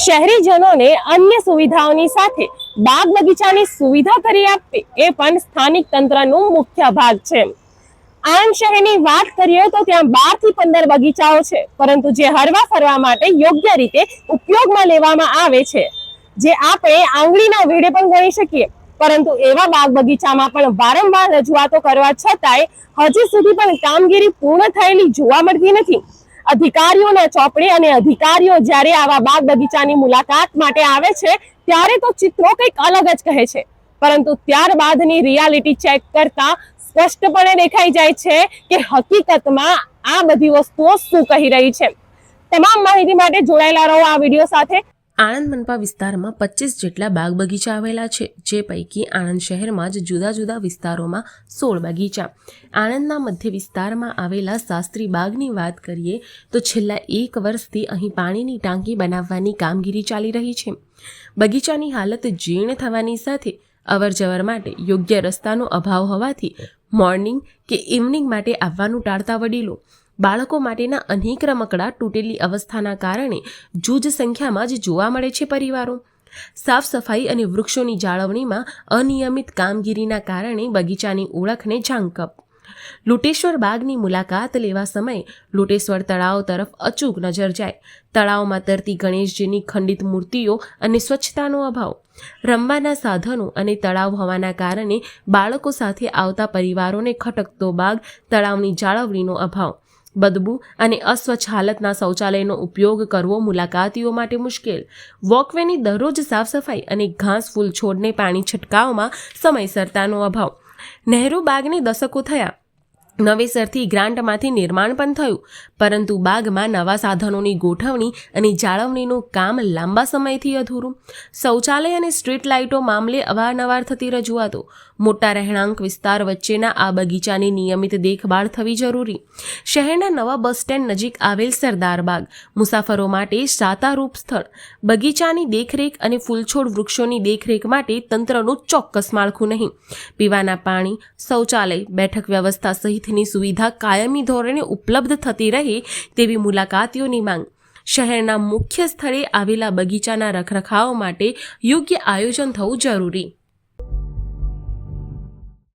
શહેરીજનોને અન્ય સુવિધાઓની સાથે બાગ બગીચાની સુવિધા કરી આપવી એ પણ સ્થાનિક તંત્રનું મુખ્ય ભાગ છે. આણંદ શહેરની વાત કરીએ તો ત્યાં બારથી પંદર બગીચાઓ છે, પરંતુ જે હરવા ફરવા માટે યોગ્ય રીતે ઉપયોગમાં લેવામાં આવે છે. જે આપણે આંગળીના વેડે પણ ગણી શકીએ, પરંતુ એવા બાગ બગીચામાં પણ વારંવાર રજૂઆતો કરવા છતાંય હજી સુધી પણ કામગીરી પૂર્ણ થયેલી જોવા મળતી નથી. અધિકારીઓના ચોપડે અને અધિકારીઓ જ્યારે આવા બાગ બગીચાની મુલાકાત માટે આવે છે, ત્યારે તો ચિત્રો કંઈક અલગ જ કહે છે. પરંતુ ત્યારબાદની રિયાલિટી ચેક કરતા સ્પષ્ટપણે દેખાઈ જાય છે કે હકીકતમાં આ બધી વસ્તુઓ શું કહી રહી છે. તમામ માહિતી માટે જોડાયેલા રહો આ વીડિયો સાથે. આણંદ મનપા વિસ્તારમાં પચીસ જેટલા બાગ બગીચા આવેલા છે, જે પૈકી આણંદ શહેરમાં જ જુદા જુદા વિસ્તારોમાં સોળ બગીચા. આણંદના મધ્ય વિસ્તારમાં આવેલા શાસ્ત્રી બાગની વાત કરીએ તો છેલ્લા એક વર્ષથી અહીં પાણીની ટાંકી બનાવવાની કામગીરી ચાલી રહી છે. બગીચાની હાલત જીર્ણ થવાની સાથે અવરજવર માટે યોગ્ય રસ્તાનો અભાવ હોવાથી મોર્નિંગ કે ઇવનિંગ માટે આવવાનું ટાળતા વડીલો બાળકો માટેના અનેક રમકડા તૂટેલી અવસ્થાના કારણે જૂજ સંખ્યામાં જ જોવા મળે છે પરિવારો. સાફ સફાઈ અને વૃક્ષોની જાળવણીમાં અનિયમિત કામગીરીના કારણે બગીચાની ઓળખને ઝાંકપ લુટેશ્વર બાગની મુલાકાત લેવા સમયે લૂટેશ્વર તળાવ તરફ અચૂક નજર જાય. તળાવમાં તરતી ગણેશજીની ખંડિત મૂર્તિઓ અને સ્વચ્છતાનો અભાવ. રમવાના સાધનો અને તળાવ હોવાના કારણે બાળકો સાથે આવતા પરિવારોને ખટકતો બાગ, તળાવની જાળવણીનો અભાવ. બદબુ અને અસ્વચ્છ હાલતના શૌચાલયનો ઉપયોગ કરવો મુલાકાતીઓ માટે મુશ્કેલ. વોકવેની દરરોજ સાફ સફાઈ અને ઘાસ ફૂલ છોડને પાણી છંટકાવમાં સમયસરતાનો અભાવ. નહેરુ બાગને દશકો થયા. નવેસરથી ગ્રાન્ટમાંથી નિર્માણ પણ થયું. પરંતુ બાગમાં નવા સાધનોની ગોઠવણી અને જાળવણીનું કામ લાંબા સમયથી અધૂરું. શૌચાલય અને સ્ટ્રીટ લાઇટો મામલે અવારનવાર થતી રજૂઆતો. મોટા રહેણાંક વિસ્તાર વચ્ચેના આ બગીચાની નિયમિત દેખભાળ થવી જરૂરી. શહેરના નવા બસ સ્ટેન્ડ નજીક આવેલ સરદાર બાગ. મુસાફરો માટે સાતારૂપ સ્થળ. બગીચાની દેખરેખ અને ફૂલછોડ વૃક્ષોની દેખરેખ માટે તંત્રનું ચોક્કસ માળખું નહીં. પીવાના પાણી, શૌચાલય, બેઠક વ્યવસ્થા સહિતની સુવિધા કાયમી ધોરણે ઉપલબ્ધ થતી રહે તેવી મુલાકાતીઓની માંગ. શહેરના મુખ્ય સ્થળે આવેલા બગીચાના રખરખાવ માટે યોગ્ય આયોજન થવું જરૂરી.